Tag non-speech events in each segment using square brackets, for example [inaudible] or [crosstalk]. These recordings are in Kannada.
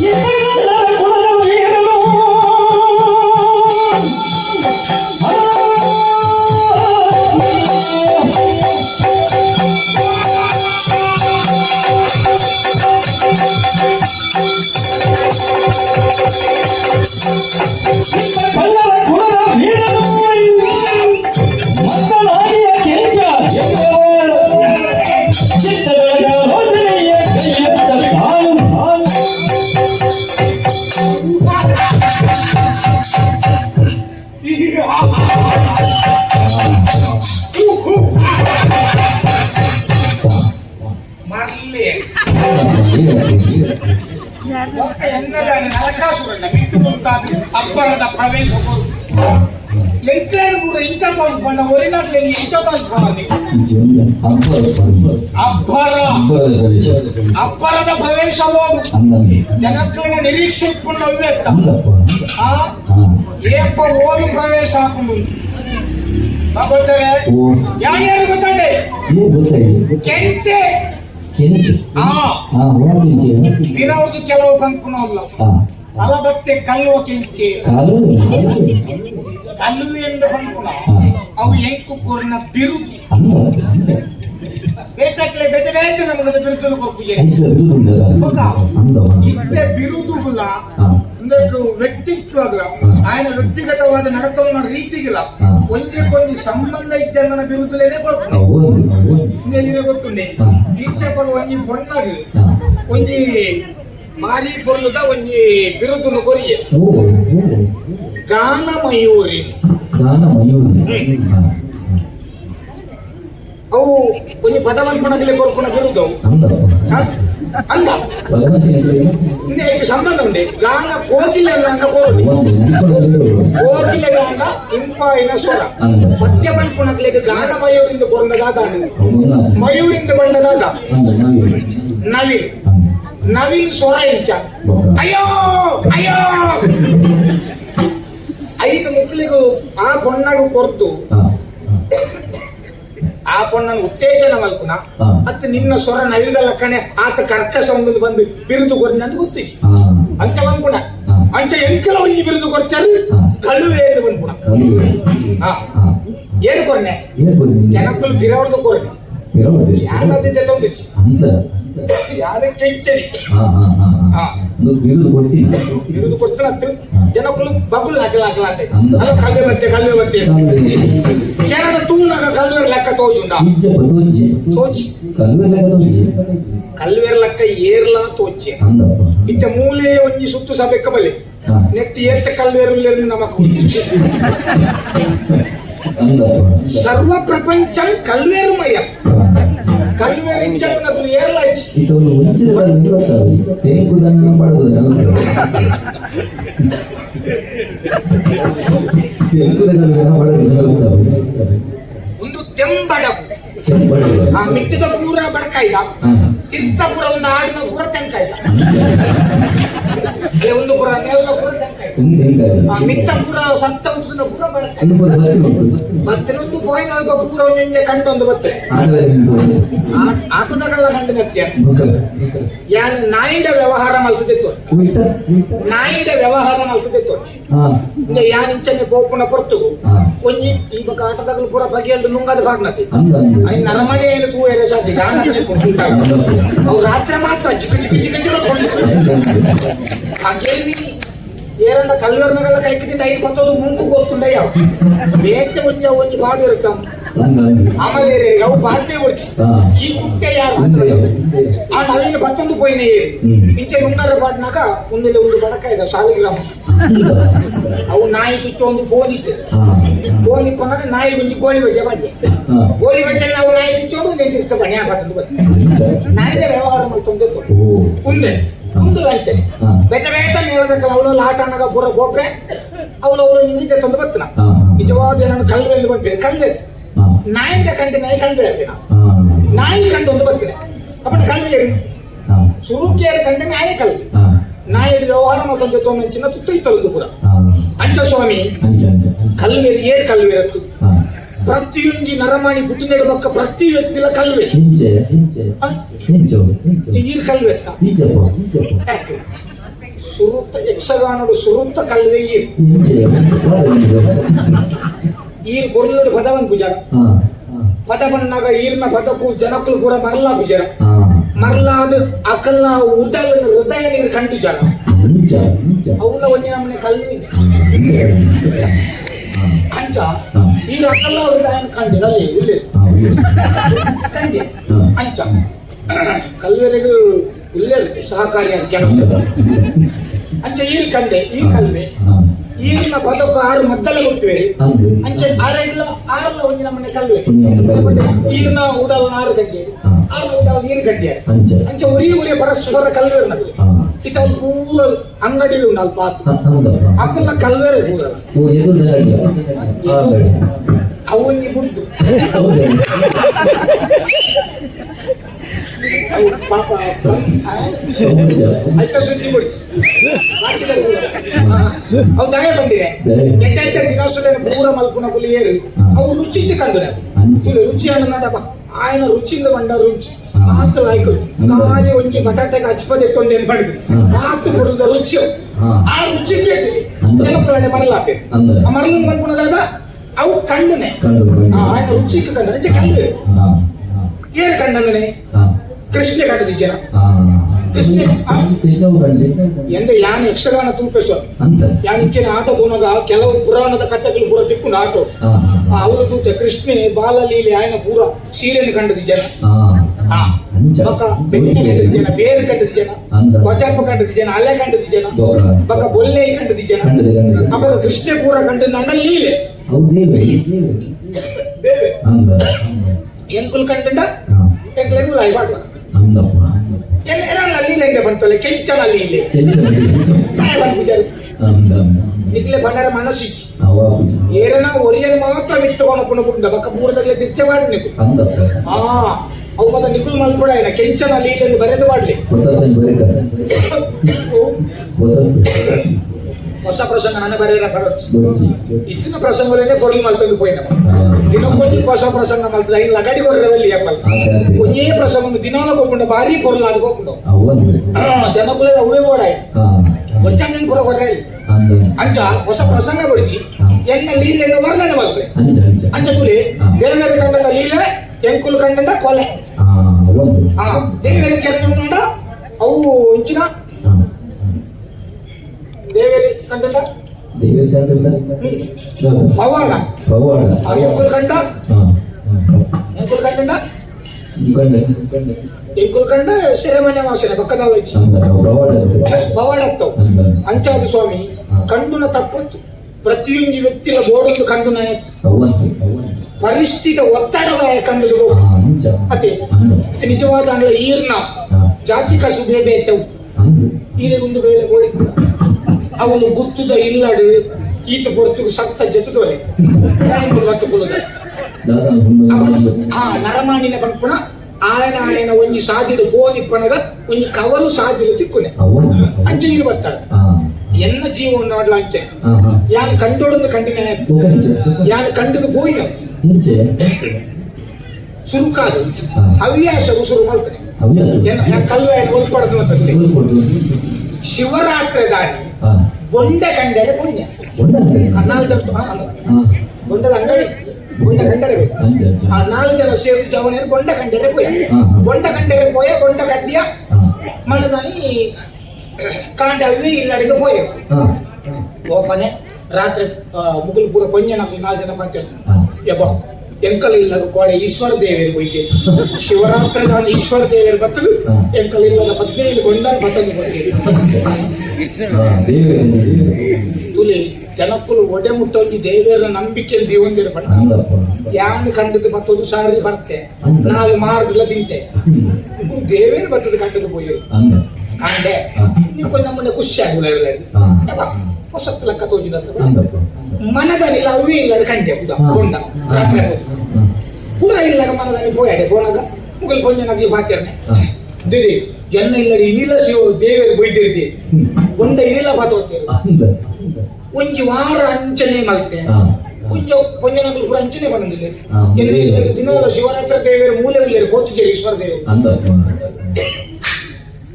你不能来。ಮರಳಿ ಎನ್ನದಾನೆ ನರಕಾಸುರನ ಬಿಟ್ಟು ಮುಂತಾದ ಅಬ್ಬರದ ಪ್ರವೇಶ ಎಂಟೇನು ಕೂಡ ಇಂಚ ತೋರಿಸ್ಕೊಂಡ ಒರಿನಾಗ್ಲೇನಿ ಇಂಚ ತೋರಿಸ್ಕೊಂಡಿ ಅಬ್ಬರ ಅಬ್ಬರದ ಪ್ರವೇಶ ಹೋಗು ಜನಕ್ಕಳ ನಿರೀಕ್ಷೆ ಇಟ್ಕೊಂಡು ಅವ್ಯತ್ತ ಆ ಏಪ ಓದು ಪ್ರವೇಶ ಹಾಕೊಂಡು ಗೊತ್ತಾರೆ ಯಾರ್ಯಾರು ಗೊತ್ತಂಡೆ ಕೆಂಚೆ ಆ ದಿನವ್ರದ್ದು ಕೆಲವು ಬಂದ್ಕೊಳಲ್ಲ ಅಲಬತ್ತೆ ಕಲ್ಲು ಕೆಂಚೆ. ಕಲ್ಲು? ಎಂದು ಬಂದ್ಕೊಳ ಅವು ಎಂಕು ಕೂರ್ನ ಬಿರುದು ಬೇತಕ್ಲೆ ಬೇತೆ ಬೇತೆ ನಮ್ಮನ್ನು ಬಿರುದು ಕೊಪ್ಪಿಗೆ ಇತ್ತೆ ಬಿರುದು ಗುಲ ಒಂದು ವ್ಯಕ್ತಿತ್ವಗಳ ವ್ಯಕ್ತಿಗತವಾದ ನಡತವನ್ನ ರೀತಿಗಿಲ್ಲ. ಒಂದೇ ಕೊಂದು ಸಂಬಂಧ ಇದ್ದ ನನ್ನ ಬಿರುದುಲೇನೆ ಕೊಡ್ತೀನಿ ನಿಮಗೆ ಗೊತ್ತುಂಡೆ. ಟೀಚರ್ ಒಂದಿ ಪೊಣ್ಣಾಗಿ ಒಂಜಿ ಮಾರಿ ಪೊರ್ಲುದ ಒಂಜಿ ಬಿರುದು ಕೊರಿಯೆ. ಗಾನ ಮಯೂರಿ ಗಾನ ಮಯೂರಿ ಅವು ಒಂಜಿ ಪದವಲ್ಪಣದಲ್ಲಿ ಕೊರ್ಪುನ ಬಿರುದು ಅಂದ ಇಂದೆ ಇದಕ್ಕೆ ಸಂಬಂಧ ಉಂಡೆ ಗಾನ ಕೋಗಿಲೆ ಅಂದ ಕೋಡಿ ಕೋಗಿಲೆ ಗಾನ ಇಂಪಾಯಿನ ಸ್ವರ. ಪದ್ಯ ಪಂಪುಣಗಳಿಗೆ ಗಾನ ಮಯೂರಿಂದ ಕೊರಂದದಾದ ಮಯೂರಿಂದ ಬಂಡದಾದ ನವಿಲ್. ನವಿಲ್ ಸ್ವರ ಇಂಚ ಅಯ್ಯೋ! ಅಯ್ಯೋ! ಐದು ಮಕ್ಕಳಿಗೂ ಆ ಬಣ್ಣಗೂ ಕೊರ್ದು ಆ ಬಣ್ಣನ ಉತ್ತೇಜನ ಮಲ್ಪುನ ಅತ್ತ ನಿನ್ನ ಸ್ವರ ನವಿಲ್ಲ ಕಣೆ ಆತ ಕರ್ಕಶ ಒಂದು ಬಂದು ಬಿರುದು ಕೊರ್ದು ಅಂತ ಗೊತ್ತಿಸಿ ಅಂಚ ಬಂದ್ಪುಣ ಅಂಚ ಎಂಕಲ ಒಂಜಿ ಬಿರುದು ಕೊರ್ಚಾರು ಕಳುವೆ ಎಂದು ಬಂದ್ಪುಣ ಏನು ಕೊರ್ನೆ ಜನಕ್ಕಲು ಬಿರವರ್ದು ಕೊರ್ನೆ ಯಾರದಿದ್ದೆ ತೊಂದಿಸಿ ಯಾರ ಕೆಂಚರಿ ಹಾ ಬಿರುದು ಕೊಡ್ತಾನತ್ತು ಜನಕ್ಕಲು ಬಗುಲ್ ಹಾಕಲ ಹಾಕಲ ಅಂತ. ಅಲ್ಲ ಕಲ್ವೆ ಬತ್ತೆ ಕಲ್ವೆ ಬತ್ತೆ ಕೇರಳ ತೂನಾಗ ಕಲ್ವೆರ ಲೆಕ್ಕ ತೋಜುಂಡ ತೋಚಿ. ಕಲ್ವೇರ ಲೆಕ್ಕ ಏರ್ಲ ತೋಚೆ. ಇತ್ತ ಮೂಲೆ ಒಂಜಿ ಸುತ್ತು ಸಭೆಕ್ಕ ಬಲೆ ನೆಟ್ಟಿ ಏತ ಕಲ್ವೆರು ನಮಕ್ ಸರ್ವ ಪ್ರಪಂಚಂ ಕಲ್ವೇರುಮಯ ಕಲ್ವೇರಿಂಚನದು ಏರ್ಲ ಇಚ್ಚಿ ಒಂದು ತೆಂಬಡಕು ಆ ಮಿತ್ತದ ಪೂರ ಬಡಕಾಯ್ದ. ಚಿತ್ತಪುರ ಒಂದು ಆಡಿನ ಪೂರ ತೆಂಕ [laughs] ಒಂದು ಪುರ ನೆಲದ ಪೂರ ಸತ್ತ ಉತ್ತದ ಪೂರ ಬಡಕಾಯ್ದ ಮತ್ತೊಂದು ಪೋಯಿನ ಪೂರ. ಒಂಜೆ ಕಂಡೊಂದು ಬತ್ತೆ ಆಟದಗಲ್ಲ ಕಂಡು ನತ್ಯ ಯಾನ್ ನಾಯಿಡ ವ್ಯವಹಾರ ಮಲ್ತದಿತ್ತು ನಾಯಿಡ ವ್ಯವಹಾರ ಮಲ್ತದಿತ್ತು ಇಂದ ಯಾನ್ ಇಂಚನೆ ಗೋಪುನ ಪೊರ್ತುಗು ಒಂಜಿ ಈ ಬಕ ಆಟದಗಲು ಪೂರ ಬಗೆಯಲ್ದು ನುಂಗದ ಬಾಡ್ನತಿ ಐ ನರಮನೆ ಏನು ತೂ ಎರೆ ಸಾಧ್ಯ ಗಾನ ಅವು ರಾತ್ರಿ ಮಾತ್ರ ಚಿಕ್ಕ ಚಿಕ್ಕ ಚಿಕ್ಕ ಚಿಕ್ಕ ಕೊಂಡು ಆ ಗೇಲ್ವಿ ಏರಂಡ ಕಲ್ವರ್ನಗಲ್ಲ ಕೈಕಿದಿಂದ ಐದು ಪತ್ತೊಂದು ಮುಂಕು ಗೊತ್ತುಂಡಯ್ಯ ಬೇಚ ಒಂಜ ಒಂಜಿ ಬಾಡು ಇರ್ತಾವ ಆಮೇಲೆ ಅವು ಬಾಟ್ಲಿ ಹೊಡ್ಚಿ ಈ ಕುಟ್ಟೆ ಯಾರು ಆ ನವೀನ ಪತ್ತೊಂದು ಪೋಯಿನ ಇಂಚೆ ನುಂಗಾರ ಬಾಟ್ನಾಗ ಮುಂದೆ ಒಂದು ಬಡಕ ಇದೆ ಸಾಲಿಗ್ರಾಮ ಅವು ನಾಯಿ ಚುಚ್ಚು ಒಂದು ಬೋನಿತ್ತು ಬೋನಿ ಪನ್ನಾಗ ನಾಯಿ ಒಂಜಿ ಕೋಳಿ ಬಜ್ಜೆ ಬಾಡ್ಯ ಕೋಳಿ ಬಜ್ಜೆ ನಾವು ನಾಯಿ ಚುಚ್ಚೋದು ನೆಂಚಿರ್ತ ಬಣ್ಣ ಪತ್ತೊಂದು ಬಜ್ಜೆ ನಾಯಿದ ವ್ಯವಹಾರ ಮಾಡ್ತೊಂದಿತ್ತು ಮುಂದೆ ಮುಂದೆ ಲಂಚನೆ ಬೇತ ಬೇತ ಮೇಳದಕ್ಕ ಅವಳು ಲಾಟ ಅನ್ನಗ ಪೂರ ಗೋಪ್ರೆ. ಅವಳು ಅವಳು ನಿಂದಿದ್ದೆ ತಂದು ಬತ್ತನ ನಿಜವಾದ ನಾನು ಕಲ್ವೆ ಎಂದು ಬಂದ್ಬಿಡಿ ಕಲ್ವೆ ನಾಯಿದ ಕಂಡೆ ನಾಯಿ ಕಲ್ವೆ ಹೇಳ್ತೀನಿ ನಾಯಿ ಕಂಡು ಒಂದು ಬರ್ತೀನಿ. ಅಪ್ಪಟ ಕಲ್ವೆ ಸುರುಕಿಯರ ಕಂಡು ನಾಯಿ ಕಲ್ವೆ ನಾಯಿ ವ್ಯವಹಾರ ಮಾಡ್ತಂದೆ ತೊಂದು ಚಿನ್ನ ತುತ್ತು ಇತ್ತಲದು ಪೂರ ಅಂಚ ಸ್ವಾಮಿ ಕಲ್ವೇರು ಏರ್ ಕಲ್ವೇರತ್ತು ಪ್ರತಿಯೊಂಜಿ ನರಮಾಣಿ ಪುಟ್ಟಿನೆಡು ಬಕ್ಕ ಪ್ರತಿ ವ್ಯಕ್ತಿಲ ಕಲ್ವೆ. ಈರ್ ಕಲ್ವೆ ಸುರುತ್ತ ಯಕ್ಷಗಾನದ ಸುರುತ್ತ ಕಲ್ವೆ ಈರ್ ಕೊರ್ಲುಡು ಪದವನ್ ಪೂಜಾರ ಪದ ಬಂದಾಗ ಈರ್ನ ಪದಕ್ಕೂ ಜನಕ್ಕೂ ಪೂರ ಮರಲ ಪೂಜಾರ ಮರಲಾದ ಅಕಲ್ನ ಉದಲ್ ಹೃದಯ ನೀರು ಕಂಡು ಜನ ಅವನ ಒಂಜಿ ನಮ್ಮನೆ ಕಲ್ವಿ. ಅಂಚ ಈ ಅಕಲ್ಲ ಹೃದಯ ಕಂಡಿಲ್ಲ ಇಲ್ಲಿ. ಕಂಡೆ ಅಂಚ ಕಲ್ವೆರೆಗೂ ಇಲ್ಲೇ ಸಹಕಾರಿ ಅಂತ ಅಂಚ ಈರು ಕಂದೆ ಈ ಕಲ್ವೆ. ಈರಿನ ಪದಕ್ಕೂ ಆರು ಮದ್ದಲ ಗೊತ್ತಿವೆ ಅಂಚೆ ಆರೆಲ್ಲ ಆರಲ್ಲ ಒಂದಿನ ಮನೆ ಕಲ್ವೆ. ಈಗಿನ ಉಡಲ್ ಆರು ಗಂಟೆ ಆರು ಉಡಲ್ ನೀರು ಗಂಟೆ ಅಂಚೆ. ಉರಿ ಉರಿ ಪರಸ್ಪರ ಕಲ್ವೆ ನಮಗೆ ಇತ ಮೂಲ ಅಂಗಡಿಲು ಉಂಡಲ್ ಪಾತ್ರ. ಅಕ್ಕಲ್ಲ ಕಲ್ವೇರೆ ಮೂಲ ಅವು ಈ ಬುಡ್ದು ಪಾಪ ಐತ ಸುದ್ದಿ ಬಿಡ್ಸಿ ಅವು ದಯ ಬಂದಿದೆ ಎಂಟ ಎಂಟ ಪೂರ ಮಲ್ಪುನ ಕುಲಿ ಅವು ರುಚಿ ಕಂಡು ತುಳು ರುಚಿ ಅನ್ನ ಆಯನ ರುಚಿಯಿಂದ ಬಂದ ಆತು ನಾಯ್ಕು ಖಾಲಿ ಒಂಚಿ ಬಟಾಟೆಗೆ ಹಚ್ಬೋದು ಎತ್ಕೊಂಡು ಏನ್ ಮಾಡಿದ್ರು ಆತು ಕೊಡುದ ರುಚಿ. ಆ ರುಚಿ ಕೇಳಿ ಜನಕ್ಕಳಡೆ ಆ ಮರಲ ಮನ್ಕೊಳದಾದ ಅವು ಕಣ್ಣನೆ. ಆಯ್ನ ರುಚಿಗೆ ಕಂಡನೆ ಚೆಕ್ಕಂದು ಏನ್ ಕಂಡನೆ ಕೃಷ್ಣ ಕಂಡದಿ ಜನ. ಎಂದ ಯಾನ್ ಯಕ್ಷಗಾನ ಯಾನ್ ಕೆಲವು ಪುರಾಣದ ಕಥೆಗಳು ಪೂರ ತಿಕ್ಕು ಆಟೋ ಅವರ ಕೃಷ್ಣ ಬಾಲಲೀಲೆ ಆಯ್ನ ಪೂರ ಸೀರೆಯನ್ನು ಕಂಡದಿ ಜನ. ಹಾ. ಬಕ ಬೆಕ್ಕಿನ ಕಂಡದ ಜನ ಬೇರು ಕಂಡದ ಜನ. ಕೊಚಾಪ ಕಂಡದ ಜನ ಅಲೆ ಕಂಡದ ಜನ ದೋರ. ಬಕ ಬೊಲ್ಲೆ ಕಂಡದ ಜನ. ಕಂಡದ ಕಂಡದ. ಅವಾಗ ಕೃಷ್ಣೆ ಪೂರ ಕಂಡದ ಅಂದ. ಲೀಲೆ ಎಂಕುಲ್ ಕಂಡ ಹಾ. ಎಂಕ್ಲೆಗೂ ಲೈ ಬಾಡ್ವ ಅಂದಪ್ಪ. ಎಲ್ಲ ಎಲ್ಲ ಲೀಲೆ ಇಂದ ಬಂತಲ್ಲ? ಕೆಂಚನ ಲೀಲೆ. ನಾಯ ಬಂದ್ ಪೂಜಾರಿ. ಅಂದ ನಿಕ್ಲೆ ಬಂಡರ ಮನಸ್ಸಿಚ್ಚಿ. ಅವ ಏರನ ಒರಿಯನ್ ಮಾತ್ರ ಮಿತ್ತುಕೊಂಡು ಪುಣ್ಣ ಪುಂಡ ಬಕ್ಕ ಪೂರದಾಗಲೇ ತಿರ್ತೆ ಮಾಡಿ ನೀ ಅಂದಪ್ಪ. ಆ ಅವು ಮತ್ತ ಮಲ್ ಮಲ್ಪಡ ಇಲ್ಲ ಕೆಂಚನ ಲೀಲೆಂದು ಬರೆದು ಮಾಡಲಿ. ಹೊಸ ಪ್ರಸಂಗ ನಾನು ಬರೆಯಲ್ಲ ಬರೋದು ಇತ್ತಿನ ಪ್ರಸಂಗಲೇನೆ ಕೊರ್ಲಿ ಮಲ್ತಂದು ಪೋಯಿನ ದಿನಕ್ಕೊಂದು ಹೊಸ ಪ್ರಸಂಗ ಮಲ್ತದ. ಹಿಂಗ್ ಲಗಾಡಿ ಕೊರ್ರವಲ್ಲಿ ಯಾಪಲ್ ಒಂದೇ ಪ್ರಸಂಗ ದಿನಾಲ ಕೊಪ್ಪುಂಡ ಭಾರಿ ಕೊರ್ಲ ಅದು ಕೊಪ್ಪುಂಡು ಅವಂದು ಜನಕ್ಕುಲೇ ಅವೇ ಓಡಾಯ್ ಹಾ. ಒಂಚಂಗನ್ ಕೂಡ ಕೊರ್ರೆ ಅಂಚ ಹೊಸ ಪ್ರಸಂಗ ಕೊಡಿಸಿ. ಎನ್ನ ಲೀಲೆಯನ್ನು ವರ್ಣನೆ ಮಾಡ್ತಾರೆ ಅಂಚ ಕುರಿ ಬೇರೆ ಬೇರೆ ದೇವೇರ ಕಂಡ ಲೀಲೆ ಎಂಕುಲು ಕಂಡ ಕೊಲೆ. ದೇವೇರ ಕೆರೆಕೊಂಡ ಅವು ಇಂಚಿನ ಹಾ ದೇವೇರಿ ಕಂಡ ದೇವಿ ಕಂಡ ಪವಾಡ ಪವಾಡ ಆ ಎಂಕುಲ್ ಕಂಡ ಹಾ ಎಂಕುಲ್ ಕಂಡ ಕಂಡ ಎಂಕುಲ್ ಕಂಡ ಸೆರೆಮನೆ ವಾಸನೆ ಪಕ್ಕದ ವೈಚ್ ಅಂದ ಪವಾಡ ಪವಾಡ ಆಗ್ತಾವ ಅಂದ ಅಂಚಾದ ಸ್ವಾಮಿ ಕಂಡುನ ತಪ್ಪತ್ತು ಪ್ರತಿಯೊಂದು ವ್ಯಕ್ತಿಯ ಬೋಡೊಂದು ಕಂಡುನ ಎತ್ತು ಅವಂದು ಅವಂದು ಪರಿಸ್ಥಿತಿ ಒತ್ತಡದ ಕಂಡು ಅತಿ ಅದೇ. ನಿಜವಾದ ಅಂದ್ರೆ ಈರ್ನ ಜಾತಿ ಕಸು ಬೇಬೆ ಎತ್ತವು ಈರೆ ಒಂದು ಬೇರೆ ಬೋಡಿ ಅವನು ಗುತ್ತದ ಇಲ್ಲಡು ಈತ ಪೊರ್ತುಗು ಸತ್ತ ಅವನ ಹುಣ್ಣು ಆ ನರಮಾಣಿನ ಬಂದ್ಪುಣ ಆಯನ ಆಯನ ಒಂಜಿ ಸಾದಿಡು ಬೋದಿಪ್ಪನಗ ಒಂಜಿ ಕವಲು ಸಾಧಿಡು ತಿಕ್ಕುನೆ. ಅಂಚೆ ಬರ್ತಾಳೆ ಹಾ. ಎನ್ನ ಜೀವನ ನೋಡ್ಲ ಅಂಚೆ? ಹಾ ಕಂಡಿನ? ಯಾನ್ ಕಂಡೋಡನ್ನು ಕಂಡಿನ ಆಯ್ತು ಹೋಗಂಚ ಯಾನ್ ಕಂಡದು ಬೋಯಿನ ಇಂಚೆ ಸುರುಕಾದು ಹಾ. ಹವ್ಯಾಸ? ಉಸುರು ಮಾಡ್ತಾನೆ ಹವ್ಯಾಸ ಏನ ಯಾನ್ ಕಲ್ವೆ ಓದ್ಪಡ್ದು ಅಂತಂದೆ ಶಿವರಾತ್ರಿ ದಾರಿ. ಬೊಂಡೆ ಕಂಡರೆ ಪುಣ್ಯ. ಹನ್ನಾಳು ಜನ ಬೊಂಡದ ಅಂಗಡಿ. ಬೊಂಡ ಕಂಡರೆ ಆ ನಾಲ್ಕು ಜನ ಸೇರಿ ಜವನೇರು ಬೊಂಡೆ ಕಂಡರೆ ಪೋಯ. ಬೊಂಡ ಕಂಡರೆ ಪೋಯ ಬೊಂಡ ಕಡ್ಡಿಯ ಮಣ್ಣದಾನಿ ಕಾಂಡವಿ ಇಲ್ಲಡಿಗೆ ಪೋಯ ಓಪನೆ. ರಾತ್ರಿ ಮುಗಿಲು ಪೂರ ನಮ್ಮ ನಾಲ್ಕು ಜನ ಬಂತೇನೆ ಹಾ ಯಬ್ಬ ಎಂಕಲ್ ಇಲ್ಲದ ಕೋಡೆ ಈಶ್ವರ ದೇವರು ಬೈತೆ ಶಿವರಾತ್ರಿ ನಾನು ಈಶ್ವರ ಎಂಕಲಿಲ್ಲದ ಎಂಕಲ್ ಇಲ್ಲದ ಹದಿನೈದು ಗೊಂಡ ದೇವಿ ತುಲಿ ಜನಕ್ಕಲು ಒಡೆ ಮುಟ್ಟೋಗಿ ದೇವಿಯರ ನಂಬಿಕೆ ದೇವಂದಿರ ಬಟ್ಟ ಯಾನ್ ಕಂಡದ್ದು ಮತ್ತೊಂದು ಸಾರಿ ಬರ್ತೆ. ನಾಲ್ಕು ನಾಲ್ ಮಾರ್ಗಲ್ಲ ತಿಂತೆ ದೇವೇರು ಬತ್ತದ ಕಂಡದ್ದು ಪೋಯಿ. ಅಂದ. ನೀವು ಕೊಂಚ ಮುಂದೆ ಖುಷಿ ಆಗಿಲ್ಲ ಹೊಸತ್ತು ಲೆಕ್ಕ ತೋಜಿದಂತ ಮನದಲ್ಲಿ ಅವೇ ಇಲ್ಲ ಕಂಡೆ ಹಾ. ಇಲ್ಲಕ ರಾತ್ರಿ ಪುರ ಇಲ್ಲ ಮನದಲ್ಲಿ ಬೋಯಾಡೆ ಪೋನಾಗ ಮುಗಲ್ ಪೊಂಜನಾಗ್ಲಿ ಮಾತೇನೆ ಹಾ. ದಿದಿ ಎನ್ನ ಇಲ್ಲಡಿ ಇನಿಲ ಶಿವ ದೇವರು ಬೈದಿರ್ತಿ ಒಂದ ಇನಿಲ ಅಂದ ಒಂಜಿ ವಾರ ಅಂಚನೆ ಮಲ್ತೆ. ಹಾ. ಕೊಂಚ ಪೊಂಜನಾಗ್ಲಿ ಪುರ ಅಂಚನೆ ಬಂದಿಲ್ಲ. ಎಲ್ಲಿ ದಿನವಲ್ಲ ಶಿವರಾತ್ರಿ ದೇವರು ಮೂಲೆ ಇಲ್ಲ ಬೋತು ಈಶ್ವರ ದೇವರು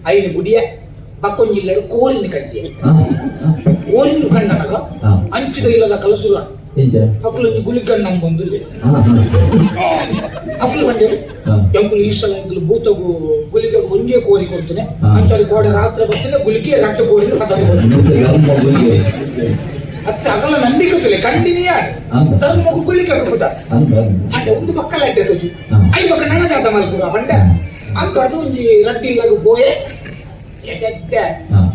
ಐನು ಬುಡಿಯ ಪಕ್ಕೊಂಜಿಲ್ಲ ಕೋಲಿನ ಕಂಡಿ ಓನ್ ಫ್ರೆಂಡ್ ಅನ್ನೋದು ಹಂಚಿದ ಇಲ್ಲ ಕಲಸುರ ಅಕ್ಕಲು ಗುಳಿಕನ್ ನಮ್ಮ ಬಂದಿಲ್ಲ ಅಕ್ಕಲು ಬಂದೆ. ಕೆಂಪು ಈ ಸಲ ಇದ್ಲು ಭೂತಗು ಗುಳಿಗೆ ಒಂದೇ ಕೋರಿ ಕೊಡ್ತೇನೆ. ಅಂತಲ್ಲಿ ಕೋಡೆ ರಾತ್ರಿ ಬರ್ತೀನಿ ಗುಳಿಗೆ ರಟ್ಟು ಕೋರಿ ಅತ್ತ ಅದೆಲ್ಲ ನಂಬಿಕೆ ಕಂಟಿನ್ಯೂ ಆಡಿ ತನ್ನ ಮಗು ಗುಳಿಗೆ ಹಾಕುತ್ತ ಅದೇ ಒಂದು ಮಕ್ಕಳ ಆಯ್ತು ಐ ಮಕ್ಕ ನನಗಾದ ಮಲ್ಕುರ ಬಂಡೆ ಅಂತ ಅದು ಒಂದು ರಟ್ಟಿ ಇಲ್ಲ ಬೋಯೆ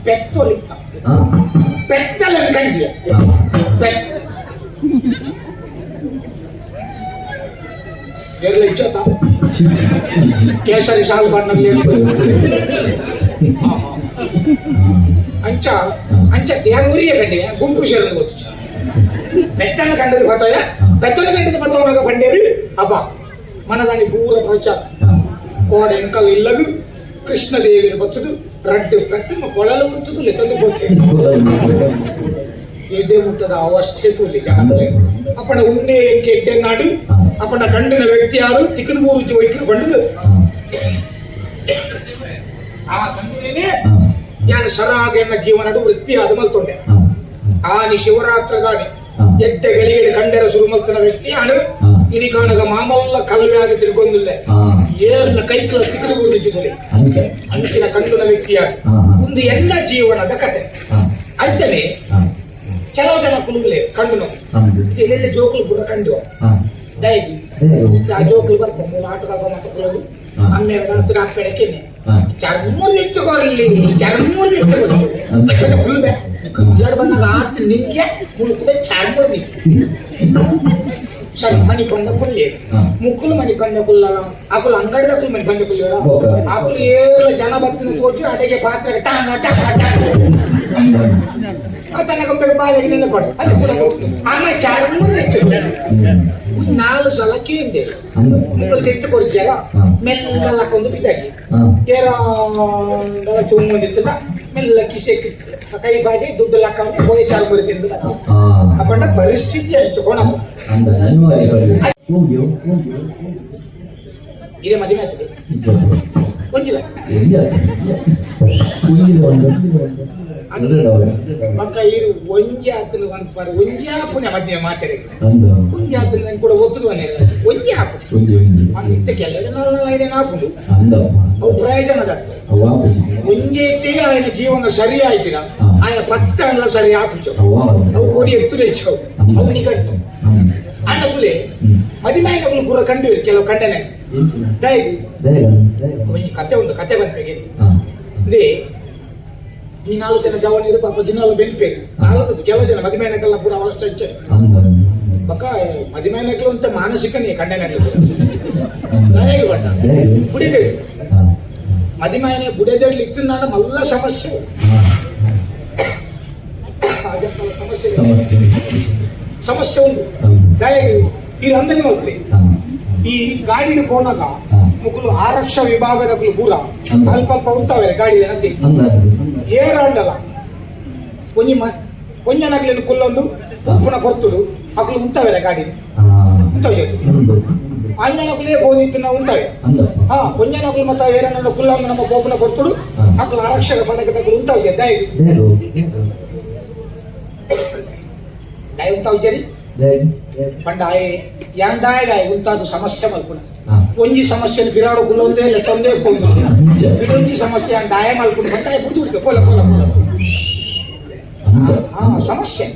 ಪೆತ್ತೋರಿಕ್ಕ పెట్టాలనుకోండి పేర్లు కేసరి సాగు పండుగ అంచా అంచా దేని ఊరియే కండి గుంపు శరీరం వచ్చి పెద్దల కండది పోతాయా? పెద్దల కంటది పోతాం పండేవి అబ్బా మన దాని పూర ప్రచారం. కోడ ఇంకా ఇళ్ళదు కృష్ణదేవిని వచ్చదు ರಡ್ಡು ಪ್ರತಿಮ ಕೊಳಲು ಮುಟ್ಟುತ್ತಲೇ ತಂದು ಎದೆ ಮುಟ್ಟದ ಅವಶ್ಯಕತೆ ಜಾಗಲೇ ಉಣ್ಣೆ ಉಂಡೆ ಎಡ್ಡೆ ನಾಡಿ? ಅಪ್ಪನ ಕಂಡಿನ ವ್ಯಕ್ತಿ ಯಾರು? ತಿಕ್ಕದು ಮೂರು ಜೋಯ್ಕೆ ಬಂದು ಆ ತಂದಿನೇ ಯಾನ ಶರಾಗನ್ನ ಜೀವನಡು ವೃತ್ತಿ ಅದು ಮಲ್ತೊಂಡೆ ಆನಿ ಶಿವರಾತ್ರ ಗಾಡಿ. ಎದ್ದ ಗಳಿಗೆಡೆ ಕಂಡರ ಸುರುಮಕ್ಕನ ವ್ಯಕ್ತಿ ಆನು ಇನಿಕಾನಗ ಮಾಮಲ್ಲ ಕಲ್ವೆ ಆಗಿ ತಿಳ್ಕೊಂಡಿಲ್ಲ ಸಿಕ್ಕಲು ಕೈ ಅಂಚೆ. ಅಂಚಿನ ಕಂಡುನ ವ್ಯಕ್ತಿಯ ಮುಂದೆ ಎಲ್ಲಾ ಒಂದು ಎಲ್ಲ ಜೀವನದ ಕತೆ. ಅಂಚನೆ ಕೆಲವು ಜನ ಕುಲುಗಲೆ ಹೌದು. ಎಲ್ಲೆಲ್ಲ ಜೋಕುಲು ಕೂಡ ಕಂಡು. ಡೈಲಿ. ಆ ಜೋಕುಲು ಬರ್ತಾರೆ ನಾಟಕ ಮತ್ತೆ ಕುಲಗು ಹಾ. ಅಮ್ಮೆ ರಾತ್ರಿ ಹಾಕ್ಬೇಡಕ್ಕೇನೆ ಹಾ. ಚರ್ಮೂರ್ ಎತ್ತುಕೋರಲ್ಲಿ ಚರ್ಮೂರ್ ಎತ್ತುಕೋರು ಕುಲ್ಬೆ ಎಲ್ಲರೂ ಬಂದಾಗ ಆತ ನಿಂಗೆ ಮುಳುಕುಡೆ ಚರ್ಮೂರ್ ಸರಿ ಮನಿ ಕೊಂಡ ಕುಲ್ಲಿ ಹಾ. ముక్కులు మని పండ కుల్లాల ఆకులు అంగడి దక్కులు మని పండ కుల్లేరా ఓకే. ఆకులు ఏళ్ళ జన భక్తులు తోచి అడిగే పాత్ర టాంగ టాంగ టాంగ తనకు పెద్ద బాగా నిలబడు అది కూడా ఆమె చారు నాలుగు సలకి ఉంది ಅಂದ ముగ్గులు తెచ్చుకొచ్చారా ಹಾ. మెల్లల కొందు పిల్లకి ಹಾ ఏరా చూము తింటున్నా మెల్ల కిసెక్కి కై బాడి దుడ్డు లక్క આપણને પરિસ્થિતિ આવી છે કોણ ಇದೆ ಮದುವೆ ಆಗ್ತದೆ ಕುಂಜಿಲ್ಲ ಕುಂಜಿಲ್ಲ ಒಂದು ಪಕ್ಕ ಇರು ಒಂಜಿ ಆತನ ಒಂದು ಪರ ಒಂಜಿ ಆಪುನೆ ಮಧ್ಯೆ ಮಾತಾಡಿ. ಒಂಜಿ ಆತನ ನಾನು ಕೂಡ ಒತ್ತುದು ಬಂದಿಲ್ಲ ಒಂಜಿ ಆಪು ಅಂತ ಕೆಲವರು ನಲ್ಲಾಗಿದೆ ಅವು ಪ್ರಯೋಜನದ ಒಂಜಿ ಇಟ್ಟೇ ಆಯನ ಜೀವನ ಸರಿ ಆಯ್ತಿನ ಆಯ ಪತ್ತ ಸರಿ ಆಪಿಸು ಅವು ಕೊಡಿ ಎತ್ತುಲೆ ಹೆಚ್ಚವು ಅವು ನಿಗಟ್ಟು ಆಯ್ನ ತುಲೆ ಮದಿಮಾಯಿಗಳು ಪೂರ ಕಂಡು ಕೆಲವು ಕಂಡನೆ. ದಯ ಕತೆ ಒಂದು ಕತೆ ಬಂದ ದೇ ಈ ನಾಲ್ಕು ಜನ ಜವಾನಿರು ಪಾಪ ದಿನಾಲು ಬೆನ್ಪೇರು ನಾಲ್ಕು ಕೆಲವು ಜನ ಮದಿಮಾಯಿನಕಲ್ಲ ಪೂರ ಅವಸ್ಥೆ ಇಚ್ಛೆ ಪಕ್ಕ ಮದಿಮಾಯಿನಕಲು ಅಂತ ಮಾನಸಿಕನೇ ಕಂಡನೆ ದಯಗೆ ಬಂದ ಬುಡಿದೇವಿ మదిమాయనే బుడేదేళ్ళు ఇస్తున్నాడు మళ్ళా సమస్య అజంతాల సమస్య లేదు. సమస్య ఉంది దయగి ఈ ರಂದನೆ ಹೋಗ್ಲಿ ಈ ಗಾಡಿನ ಕೋಣಗ ಮುಕ್ಕಲು ಆರಕ್ಷ ವಿಭಾಗದಗಳು ಪೂರ ಅಲ್ಪ ಅಲ್ಪ ಉಂಟಾವೆ ಗಾಡಿ ಅಂತೆ ಏರಾಂಡಲ ಒಂಜಿ ಮ ಒಂಜಿ ನಗಲಿನ ಕುಲ್ಲೊಂದು ಉಪ್ಪುನ ಕೊರ್ತುಡು ಅಕ್ಲು ಉಂತಾವೆಲ್ಲ ಗಾಡಿ ಉಂತಾವೆ ಅಂಜನಕುಲೇ ಬೋಧಿತ್ತಿನ ಉಂತಾವೆ ಹಾ ಒಂಜನಕುಲು ಮತ್ತ ಏರನ್ನ ಕುಲ್ಲೊಂದು ನಮ್ಮ ಬೋಪುನ ಕೊರ್ತುಡು ಅಕ್ಲು ಆರಕ್ಷಕ ಪದಕ ತಕ್ಕಲು ಉಂತಾವೆ ಚೆ ದಯ ದಯ ಉಂತಾವೆ ಚರಿ ಪಂಡ ಆಯೆ ಯಾಂದಾಯ ಗಾಯ ಉಂತಾದು ಸಮಸ್ಯೆ ಮಲ್ಪುಣ ಒಂಜಿ ಸಮಸ್ಯೆನ ಬಿರಾಡು ಕುಲ್ಲೊಂದೇ ಲೆತ್ತೊಂದೇ ಕೊಂಡು ಬಿಡೊಂಜಿ ಸಮಸ್ಯೆ ಅಂತ ಆಯ ಮಲ್ಪುನ ಬಂದ ಬುದ್ಧಿ ಹುಡುಕ ಪೋಲ ಪೋಲ ಪೋಲ ಹಾ ಸಮಸ್ಯೆ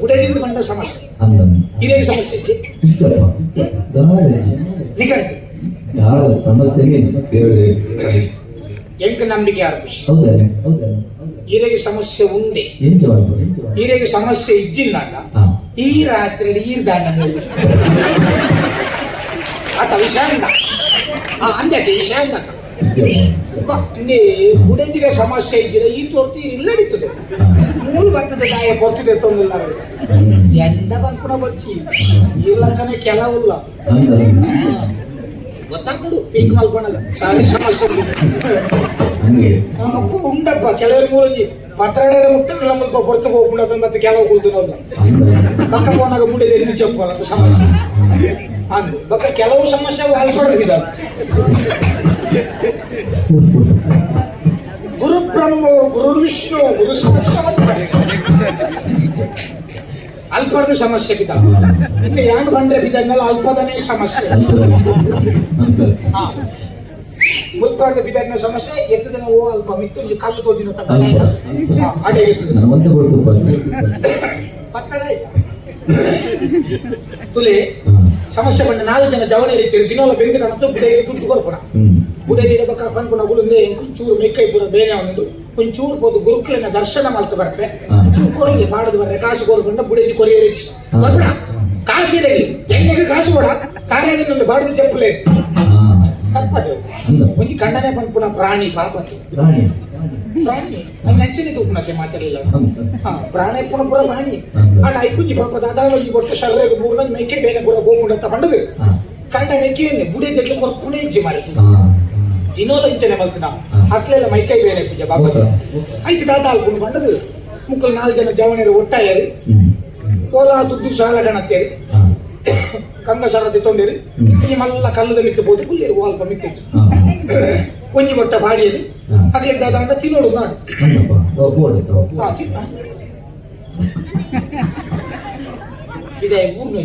ಬುಡದಿಂದ ಬಂದ ಸಮಸ್ಯೆ ಇದೇ ಸಮಸ್ಯೆ ನಿಕಟ್ ಯಾರ ಸಮಸ್ಯೆಗೆ ಎಂಕ ನಂಬಿಕೆ ಆರಂಭಿಸಿ ಹೌದಾ ಹೌದಾ ಈರೆಗೆ ಸಮಸ್ಯೆ ಉಂಡೆ ಏನ್ ಜವಾಬ್ದಾರಿ ಈರೆಗೆ ಸಮಸ್ಯೆ ಇದ್ದಿಲ್ಲಾಗ ಹಾ ಈ ರಾತ್ರಿ ಈ ದಾನ ಆತ ವಿಷಯ ಅಂದ ಆ ಅಂದೆ ವಿಷಯ ಅಂದ ಇಲ್ಲಿ ಗುಡೇಜಿಗೆ ಸಮಸ್ಯೆ ಇದ್ದಿಲ್ಲ ಈ ತೊರ್ತಿ ಇಲ್ಲ ಬಿತ್ತದೆ ಮೂರು ಬಂತದ ಗಾಯ ಕೊಡ್ತಿದೆ ತೊಂದಿಲ್ಲ ಎಂದ ಬಂದ್ ಕೂಡ ಬರ್ಚಿ ಇಲ್ಲಂತಾನೆ ಕೆಲವಿಲ್ಲ. ಗೊತ್ತಾಗ್ತದೆ ಪಿಂಕ್ ಮಲ್ಕೊಂಡಾಗ ಸಮಸ್ಯೆ ನಮ್ಮಪ್ಪ ಉಂಡಪ್ಪ ಕೆಲವರು ಮೂರಂಜಿ ಪತ್ರಡರ ಮುಟ್ಟ ಮುಲ್ಪ ಹೊರತು ಹೋಗ್ಬಿಡೋದು ಮತ್ತೆ ಕೆಲವು ಕುಳಿತು ನೋಡ್ದು ಪಕ್ಕ ಫೋನಾಗ ಬಿಡಿದೆ ಎಲ್ಲಿ ಚಪ್ಪಲ್ಲ ಸಮಸ್ಯೆ. ಅಂದು. ಬಕ್ಕ ಕೆಲವು ಸಮಸ್ಯೆ ಹಲ್ಕೊಡ್ರಿದ್ದಾರೆ గురు ಬ್ರಹ್ಮ ಗುರು ವಿಷ್ಣು ಗುರು ಸಾಕ್ಷಾತ್ ಅಲ್ಪದ ಸಮಸ್ಯೆ ಬಿದ್ದ ಮತ್ತೆ ಯಾನ್ ಬಂದ್ರೆ ಬಿದ್ದಲ್ಲ ಅಲ್ಪದನೇ ಸಮಸ್ಯೆ. ಮುಲ್ಪಾರ್ದ ಬಿದ್ದನ ಸಮಸ್ಯೆ ಎತ್ತದ ಓ ಅಲ್ಪ ಮಿತ್ತು ಕಲ್ಲು ತೋಜಿನ ಪತ್ತದ ತುಲೆ ಸಮಸ್ಯೆ ಬಂದ ನಾಲ್ಕು ಜನ ಜವನ ಇರ್ತೀರಿ ದಿನವಲ್ಲ ಬೆಂದು ಮತ್ತು ಬಿಡ ದುಡ್ಡು ಕೊಡ್ಕೊಣ ಬುಡೆ ದಿಡಬೇಕ ಪನ್ಪುಣ ಗುಳುಂದೆ ಒಂಚೂರು ಮೇಕೈ ಕೂಡ ಬೇನೆ ಒಂದು. ಒಂಚೂರು ಒಂದು ಗುರುಕುಲನ ದರ್ಶನ ಮಲ್ತ ಬರ್ಪೆ ಚೂರು ಒಂಚೂರು ಕೊರಗೆ ಮಾಡದು ಬರ್ರೆ ಕಾಸು ಕೊರ್ಕೊಂಡ ಬುಡೆಜಿ ಕೊರಿಯರಿ ಹಾ. ಬರ್ಬೇಡ ಕಾಸು ಇರಲಿ. ಎಣ್ಣೆಗೆ ಕಾಸು ಕೊಡ ತಾರೇದನ್ನೊಂದು ಬಾಡಿದ ಚೆಪ್ಪಲೆ. ತಪ್ಪದು. ಒಂದು ಖಂಡನೆ ಪನ್ಪುಣ ಪ್ರಾಣಿ ಪಾಪ. ಪ್ರಾಣಿ. ನನ್ನ ನೆಚ್ಚಿನ ತೂಪುನಕ್ಕೆ ಮಾತಾಡಲಿಲ್ಲ ಹಾ ಪ್ರಾಣಿ ಪುಣ ಪುರ ಪ್ರಾಣಿ. ಹೌದು. ಅಣ್ಣ ಐಕುಂಜಿ ಪಾಪ ದಾದಾಳ ಒಂಜಿ ಬೊಟ್ಟು ಶರೀರ ಮೂರ್ನ ಮೇಕೆ ಬೇಗ ಅಂತ ಬಂಡದು ಹಾ. ಕಂಡ ನೆಕ್ಕಿ ಬುಡೆ ತೆಗ್ಲು ಕೊರ್ಪುಣೆ ಇಜ್ಜಿ ಮಾರಿ ಹಾ. ದಿನೋಲ ಇಂಚನೆ ಮಲ್ತಿನ ಹಾ. ಅಕ್ಲೆಲ್ಲ ಮೈಕೈ ಬೇರೆ ಪೂಜೆ ಬಾಬಾ ಹೌದಾ? ಐದು ದಾದ ಅಲ್ಕೊಂಡು ಬಂಡದು ಮುಕ್ಕಲು ನಾಲ್ಕು ಜನ ಜವನರು ಒಟ್ಟಾಯರು. ಓಲಾ ದುಡ್ಡು ಸಾಲ ಗಣತ್ತೇರಿ ಹಾ. ಕಂಗ ಸರದಿ ತೊಂದೇರಿ. ಈ ಮಲ್ಲ ಕಲ್ಲದ ಮಿಕ್ಕ ಬೋದು ಕುಲ್ಲಿರು ಓಲ್ಪ ಮಿತ್ತಿತ್ತು ಹಾ. ಒಂಜಿ ಬೊಟ್ಟ ಬಾಡಿಯಲ್ಲಿ. ಅಕ್ಲಿಗೆ ದಾದ ಅಂತ ತಿನ್ನೋಡು ನಾಡು. ಇದೇ ಊರ್ನ?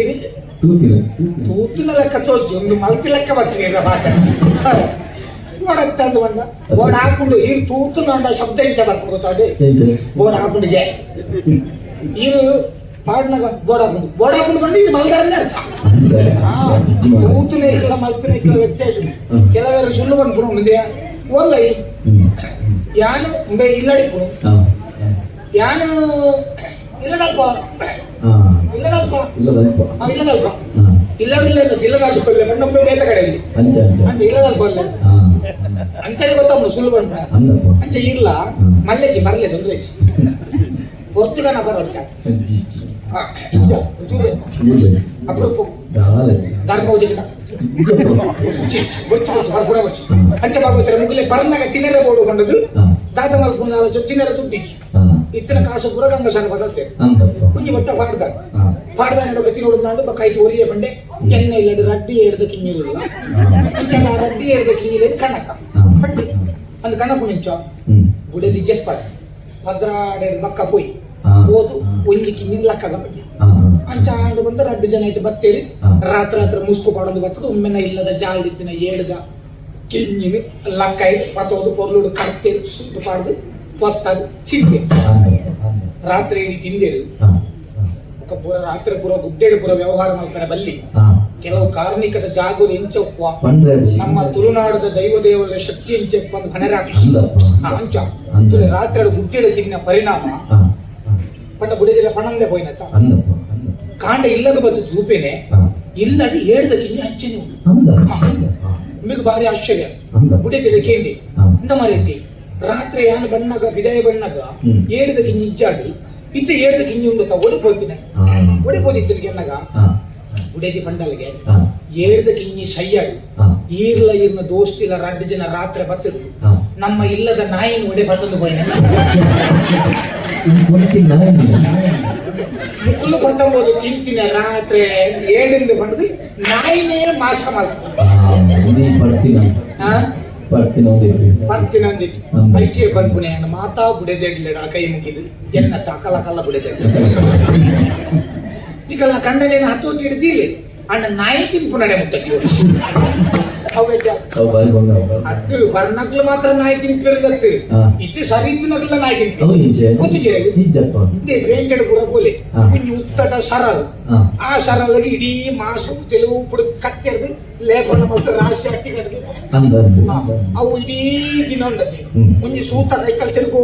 ಇರಿ. ತೂತಿನ ತೂತಿನ ಲೆಕ್ಕ ತೋರಿಸಿ ಒಂದು ಮಲ್ತಿ ಲೆಕ್ಕ ಬರ್ತೀನಿ ಈಗ ಮಾತಾಡ ತಂದು ಬಂದ ಹಾಕೊಂಡು ಈ ತೂತು ನಂಡ ಶಬ್ದ ಇಂಚ ಬರ್ಕೊಂಡು ಗೊತ್ತಾಡಿ ಬೋರ್ಡ್ ಹಾಕೊಂಡಿಗೆ ಇರು ಪಾಡ್ನಾಗ ಬೋರ್ಡ್ ಹಾಕೊಂಡು ಬೋರ್ಡ್ ಹಾಕೊಂಡು ಬಂದು ಇದು ಮಲ್ದಾರನೇ ಅರ್ಥ. ತೂತುನ ಇಕ್ಕಲ ಮಲ್ತಿನ ಇಕ್ಕಲ ವ್ಯತ್ಯಾಸ ಕೆಲವರು ಸುಳ್ಳು ಬಂದ್ಬಿಡು ಒಲ್ಲ ಯಾನು ಇಲ್ಲಡಿಪು. ಯಾನು ಇಲ್ಲದಲ್ಪ? ಇಲ್ಲದಲ್ಪ ಇಲ್ಲದಪ್ಪ ಆ, ಇಲ್ಲದಲ್ಪ ಹಾ ಇಲ್ಲವಿಲ್ಲ ಇಲ್ಲದಲ್ಪ ಇಲ್ಲ ನನ್ನೊಬ್ಬ ಬೇತ ಕಡೆಯಲ್ಲಿ ಅಂಚ ಅಂಚ ಅಂಚೆ ಇಲ್ಲದಲ್ಪ ಅಲ್ಲ ಹಾ ಅಂಚನೆ ಗೊತ್ತಮ್ಮ ಸುಳ್ಳು ಬಂದ ಅಂದಪ್ಪ ಅಂಚೆ ಇಲ್ಲ ಹ್ಮ್. ಮಲ್ಲೆಜಿ ಮರಲೆ ತೊಂದ್ರೆ ಪೊರ್ತುಗನ ಬರೋಚ ಅಜ್ಜಿ ಅಪರೂಪ ದಾಲೆ ಧರ್ಮ ಉದಿಕನ ಅಂಚೆ ಬಾಗೋತಾರೆ ಮುಗಿಲೆ ಪರನಾಗ ತಿನ್ನರೆ ಬೋಡು ಕೊಂಡದು ಹಾ ದಾದ ಮಲ್ಕೊಂಡು ನಾಲ್ಕು ತಿನ್ನರೆ ತುಬ್ಬಿಚ್ಚಿ ಇತ್ತಿನ ಕಾಸು ಪುರ ಗಂಗ ಸಣ್ಣ ಬರುತ್ತೆ ಕುಂಜಿ ಬಟ್ಟ ಪಾಡ್ದ ಹಾ. ಪಾಡ್ದ ನಡು ಗತಿ ನೋಡುದು ನಾಡು ಬಕ್ಕ ಐದು ಒರಿಯ ಬಂಡೆ. ಎಣ್ಣೆ ಇಲ್ಲದ ರಡ್ಡಿ ಹಿಡ್ದ ಕಿಂಗಿರಲ್ಲ ಅಂಚೆ ಆ ರಡ್ಡಿ ಹಿಡ್ದ ಕಿಂಗಿದ ಕಣಕ ಬಟ್ಟೆ ಒಂದು ಪುಣಿಂಚ ಹ್ಮ್. ಬುಡದಿ ಜೆಪ್ಪಡ ಭದ್ರಾಡೆ ಬಕ್ಕ ಪೋಯ್. ಓದು. ಒಂಜಿ ಕಿಂಗಿನ ಲಕ್ಕಗ ಬಡ್ಡಿ ಹಾ ಅಂಚ ಆಂಡ್ ಬಂದು ರಡ್ಡು ಜನ ಇಟ್ಟು ಬತ್ತೇರಿ. ರಾತ್ರಿ ರಾತ್ರಿ ಮುಸ್ಕು ಪಡೊಂದು ಬರ್ತದೆ ಒಮ್ಮೆನ ಇಲ್ಲದ ಜಾಲ್ದಿತ್ತಿನ ಏಡ್ದ ಕಿಂಗಿನ ಲಕ್ಕ ಇಟ್ಟು ಪತ್ತೋದು ಪೊರ್ಲುಡು ಕರ್ತೇರಿ ಸುತ್ತು ಪಾಡ್ದು. ಪೊತ್ತದು ಚಿಂದೆ ರಾತ್ರಿ ಇಡೀ ತಿಂದೇರಿ. ಪೂರ ರಾತ್ರಿ ಪೂರ ಗುಡ್ಡೆಡು ಪೂರ ವ್ಯವಹಾರ ಮಾಡ್ತಾರೆ ಬಲ್ಲಿ. ಕೆಲವು ಕಾರ್ಮಿಕದ ಜಾಗರು ಎಂಚಪ್ಪ ನಮ್ಮ ತುಳುನಾಡದ ದೈವ ದೇವರ ಶಕ್ತಿ ಎಂಚಪ್ಪ ಅಂತ ಅಂಚ. ಅಂದ ರಾತ್ರಿ ಗುಡ್ಡೆಡ ಚಿಗಿನ ಪರಿಣಾಮ. ಪಟ್ಟ ಪಂಡ ಬುಡಿದಿಲ್ಲ ಪಣಂದೆ ಹೋಯ್ನತ್ತ. ಅಂದಪ್ಪ ಕಾಂಡ ಇಲ್ಲದ ಬತ್ತು ಚೂಪೇನೆ ಹಾ. ಇಲ್ಲಡಿ ಏಳ್ದ ಕಿಂಜ ಅಂಚನೆ ಉಂಟು ನಿಮಗೆ ಭಾರಿ ಆಶ್ಚರ್ಯ. ಕೇಂದಿ ಹಾ. ಇಂದ ಮರೀತಿ? ರಾತ್ರಿ ಯಾನು ಬಣ್ಣಗ ಬಿದಾಯ ಬಣ್ಣಗ ಹ್ಮ್. ನಿಜ್ಜಾಡಿ ಇತ್ತು ಏಳ್ದ ಇನ್ನೊಂದು ಹಾ. ಒಡಿಪೋದಿತ್ತು ಎನ್ನಗ ಉಡೇದಿ ಬಂಡಲ್ಗೆ ಪಂಡಲ್ಗೆ ಹಾ ಏಳ್ದ ಕಿಂಜಿ ಸಯ್ಯಾಡಿ ಈರ್ಲ ಇರ್ನ ದೋಸ್ತಿಲ್ಲ ರಡ್ಡು ಜನ ರಾತ್ರಿ ಬತ್ತದು. ನಮ್ಮ ಇಲ್ಲದ ನಾಯಿನ ಒಡೆ ಬತ್ತದು ಗೊತ್ತಿಲ್ಲ ಮುಕ್ಕಲು ಬತ್ತಂಬೋದು ತಿಂತಿನ ರಾತ್ರಿ ಏಳಿಂದ ಬಂದು ನಾಯಿನೇ ಮಾಸ ಮಾಡ್ತಾರೆ ಹ್ಮ್. ಐಕೆ ಬಂದ್ಪುನೆ ಮಾತಾ ಬುಡೆದೇಡ್ಲೆ ಕೈ ಮುಗಿದು. ಎನ್ನ ತಕಲ ಕಲ್ಲ ಬುಡೆದೇಡ್ಲೆ ಈಗ ಕಂಡನೇನು ಹತ್ತೋಟಿ ಹಿಡಿದಿಲ್ಲ ಅಣ್ಣ ನಾಯಿ ಪುನಡೆ ನಡೆ ಅದು ಬರ್ನಕ್ಲು ಮಾತ್ರ ನಾಯಿ ತಿನ್ಪಿರ್ಗತ್ತೆ. ಇದು ಸರಿ ಇತ್ತಿನಕ್ಲ ನಾಯಿ ತಿನ್ಪಿರ್ಗತ್ತೆ ಪೇಂಟೆಡ್ ಕೂಡ ಬೋಲೆ. ಇನ್ನು ಉತ್ತದ ಸರಳ. ಆ ಸರಲ್ಗೆ ಇಡೀ ಮಾಸು ತೆಲುವು ಪುಡು ಕತ್ತೆಡ್ದು ಲೇಪನ ಮತ್ತು ರಾಶಿ ಅಟ್ಟಿ ಕಡ್ದು. ಅವು ಇಡೀ ದಿನ ಉಂಡದೆ ಹ್ಮ್. ಸೂತ ಕೈಕಲ್ ತಿರುಗೋ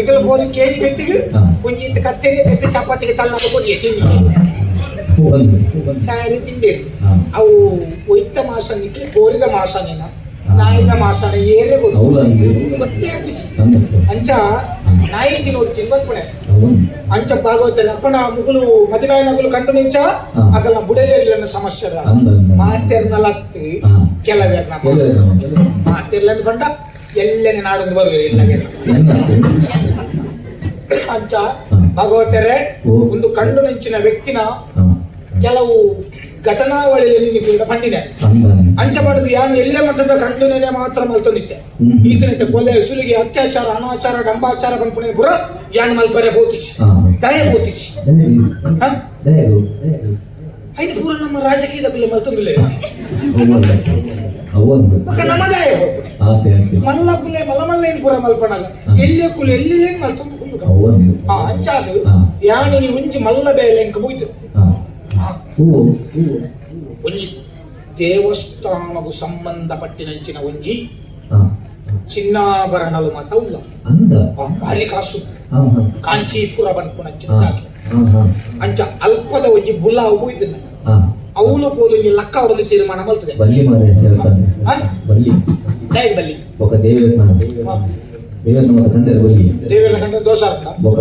ನಿಗಲ್ ಬೋದು ಕೇಜಿ ಬೆತ್ತಿಗೆ ಹಾ. ಒಂಜಿ ಇಂತ ಕತ್ತೆಗೆ ಬೆತ್ತ ಚಪಾತಿಗೆ ತಲ್ಲ ಕೊಡಿ ತಿಂಡಿ ಒಂದು ಸಾರಿ ಅವು ಒಯ್ತ ಮಾಸನಿಗೆ ಕೋರಿದ ಮಾಸನೇನ ನಾಯಿದ ಮಾಸನ ಏರೇ ಗೊತ್ತು ಗೊತ್ತೇ ಅಂಚ ನಾಯಿ ತಿನ್ನೋಡು ತಿನ್ಬಂದ್ಪುಣೆ ಅವನು ಅಂಚ ಭಾಗವತರೆ ಅಪ್ಪನ ಮುಗುಲು ಮದಿನಾಯ ನಗುಲು ಕಂಡು ನಿಂಚ ಹಾ. ಅಕಲ್ನ ಬುಡೇರಿಯಲ್ಲ ಸಮಸ್ಯೆ ಮಾತೆರ್ನಲತ್ತು ಹಾ ಕೆಲವೇರ್ ನಮ್ಮ ಮಾತೆರ್ಲಂದು ಬಂಡ ಎಲ್ಲನೇ ನಾಡೊಂದು ಬರುವೆ ಇಲ್ಲ ಹಾ. ಭಗವತರೆ ಒಂದು ಕಂಡು ನೆಂಚಿನ ವ್ಯಕ್ತಿನ ಕೆಲವು ಘಟನಾವಳಿಯಲ್ಲಿ ಕೂಡ ಬಂದಿದೆ. ಅಂಚ ಮಾಡುದು ಯಾರು ಎಲ್ಲೇ ಮಟ್ಟದ ಕಂಟುನೇನೆ ಮಾತ್ರ ಮಲ್ತೊಂದಿತ್ತೆ ಹ್ಮ್. ಈತನಿದ್ದ ಕೊಲೆ ಸುಲಿಗೆ ಅತ್ಯಾಚಾರ ಅನಾಚಾರ ಡಂಬಾಚಾರ ಬಂದ್ಪುಣೆ ಪುರ ಯಾನ್ ಮಲ್ಪರೆ ಹೋತಿಚಿ ದಯ ಬೋತಿಸಿ ಹ? ದಯಗು ದಯಗು ಐದು ಪೂರ ನಮ್ಮ ರಾಜಕೀಯದ ಬಿಲ್ಲೆ ಮಲ್ತೊಂದಿಲ್ಲ ಅವೊಂದು ಅವೊಂದು ಮಕ್ಕ ನಮ್ಮ ದಯ ಹೋಗ್ಬಿಡೆ ಆತೆ ಆತೆ ಮಲ್ಲ ಕುಲೆ ಮಲ್ಲ ಮಲ್ಲ ಏನ್ ಪೂರ ಮಲ್ಪಣಲ್ಲ. ಎಲ್ಲೇ ಕುಲೆ ಎಲ್ಲಿ ಏನ್ ಮಲ್ತೊಂದು ಆ ಅಂಚಾದು ಮಲ್ಲ ಬೇಲೆ ಎಂಕ ಒಂಜಿ ದೇವಸ್ಥಾನಗೂ ಸಂಬಂಧಪಟ್ಟಿನಂಚಿನ ಒಂಜಿ ಹಾ. ಚಿನ್ನಾಭರಣಲು ಮತ ಉಲ್ಲ. ಭಾರಿ ಕಾಸು. ಕಾಂಚೀಪುರ ಹಾ ಅಂಚ ಅಲ್ಪದ ಒಂಜಿ ಬುಲ್ಲ ಹೋಯ್ತಿನ ಹಾ. ಅವನು ಹೋದ ಒಂಜಿ ಲಕ್ಕ ಒಂದು ತೀರ್ಮಾನ ಮಲ್ತದೆ ಬಲ್ಲಿ? ಬಲ್ಲಿ. ಬಲ್ಲಿ. ಇದನ್ನು ಮತ್ತೆ ಕಂಡದ ಬಲ್ಲಿ ದೇವರ ಕಂಡ ದೋಷ ಅರ್ಥ? ಬೋಕ?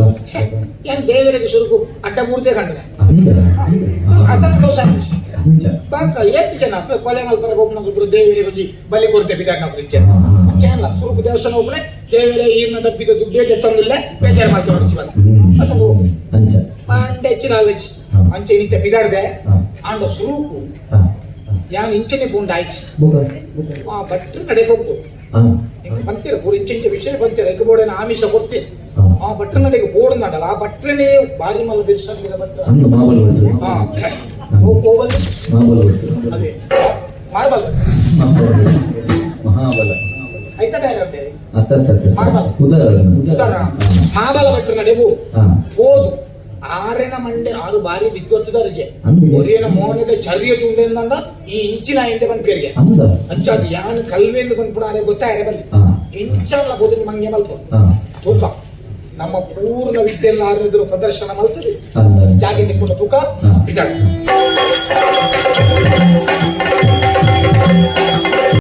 ಏನು ದೇವರಿಗೆ ಸುರುಕು? ಅಡ್ಡ ಮೂರ್ದೇ ಕಂಡ ಅದನ್ನ ದೋಷ ಬಾಕ ಏತ್ ಜನ ಕೊಲೆ ಮಲ್ಪರ ಒಬ್ಬನ ಒಬ್ಬರು ದೇವರಿಗೆ ಬಜಿ ಬಲಿ ಕೊಡ್ತೆ ಬಿದ್ದಾಡ ನಾವು ಕ್ರಿಶ್ಚಿಯನ್ ಚೇನಲ್ಲ ಸುರುಕು ದೇವಸ್ಥಾನ ಒಬ್ಬನೇ ದೇವರ ಈರ್ನ ತಪ್ಪಿದ ದುಡ್ಡೇ ತೆತ್ತೊಂದಿಲ್ಲ ಬೇಜಾರು ಮಾಡ್ತಾ ಹೊರಚಿವಲ್ಲ ಅದು ಅಂಡೆ ಹೆಚ್ಚಿನ ಆಲೋಚಿ. ಅಂಚೆ ಇಂಚೆ ಬಿದ್ದಾಡದೆ ಆಂಡ ಸುರುಕು. ಯಾನ್ ಇಂಚನೆ ಪೂಂಡ ಆಯ್ತು. ಆ ಭಟ್ರು ಕಡೆ ಹೋಗ್ಬೋದು ಬಂತೀರ ಪೂರ ಇಂಚೆ ಇಂಚೆ ವಿಷಯ ಬಂತೀರ ಎಗ್ ಬೋರ್ಡಿನ ಆಮಿಷ ಕೊಡ್ತೀನಿ ಆ ಭಟ್ರ ನಡೆಗೆ ಬೋರ್ಡ್ ನಡಲ್ಲ ಆ ಭಟ್ರನೇ ಬಾರಿ ಮಲ್ಲ ಬೆಸ್ಸಂಗಿರ ಭಟ್ರ అందు మామూలు వచ్చు ಹಾ ಹೋಗ್- ಹೋಗಲ್ಲಿ మామూలు వచ్చు ಅದೇ ಮಾರ್ಬಲ್ మహాబల ಆಯ್ತಾ ಬೇರೆ ಉಂಟೆ అత్త మామూలు. ఉదర ಉದಾರ ಆರೆನ ಮಂಡೆ ಆರು ಬಾರಿ ಬಿದ್ದೊತ್ತದರಿಗೆ ಅಂದು ಒರಿಯನ ಮೋಹನದ ಚಳಿಯ ತುಂಡೆಂದಂದ ಈ ಇಂಚಿನ ಹಿಂದೆ ಬಂದ್ಪೇರಿಗೆ ಪೇರಿಗೆ. ಅಂಚಾದ ಯಾನ್ ಕಲ್ವೆಂದು ಬಂದ್ಬಿಡಾರೆ ಗೊತ್ತಾರೆ ಬಂದು ಇಂಚಲ್ಲ ಬೋದಿನ ಮಂಗೆ ಮಲ್ಪ ತೂಕ. ನಮ್ಮ ಪೂರ್ಣ ವಿದ್ಯೆಲ್ಲ ಆರಿದ್ರು ಪ್ರದರ್ಶನ ಮಲ್ತದೆ ಜಾಗಿ ತಿಕ್ಕೊಂಡು ತೂಕ. ಇದ್ದಾಳೆ